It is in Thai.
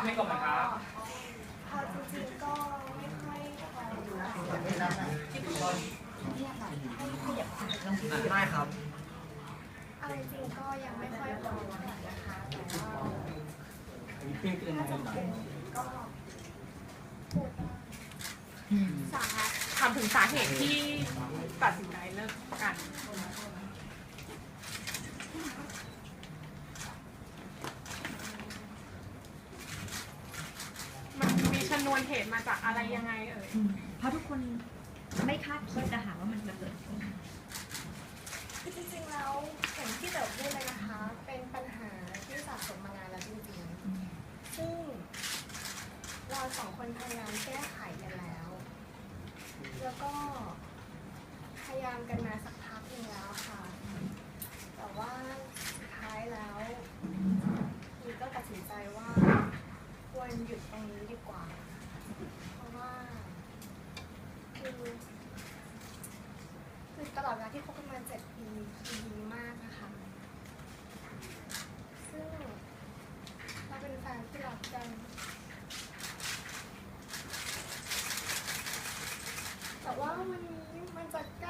ครับให้ก่อนนะครับเอาจริงๆก็ไม่ค่อยพออยู่นะได้ครับเอาจริงๆก็ยังไม่ค่อยพอเท่าไหร่นะคะแต่ว่าถ้าจำเป็นก็พูดได้สาถามถึงสาเหตุที่ตัดสินใจเลิกกัน มันมีชน วนเหตุมาจากอะไรยังไงเอ่ยเพราะทุกคนไม่คาดคิดนะคะว่ามันจะเกิดขึ้นคือจริงๆแล้วอย่างที่เต๋อพูดเลยนะคะ เป็นปัญหาที่สะสมมานานแล้วจริงๆ ซึ่งเราสองคนพยายามแก้ไขกันแล้ว แล้วก็พยายามกันมาสักพักหนึงแล้วค่ะ แต่ว่าสุดท้ายแล้วมีก็ตัดสินใจว่าควรหยุดตรงนี้ดีกว่าเพราะว่า คือตลอดเวลาที่คบกันมาเจ็ดปีคือดีมากนะคะ ซึ่งเราเป็นแฟนที่รักกันแต่ว่ามันมันจะใกล้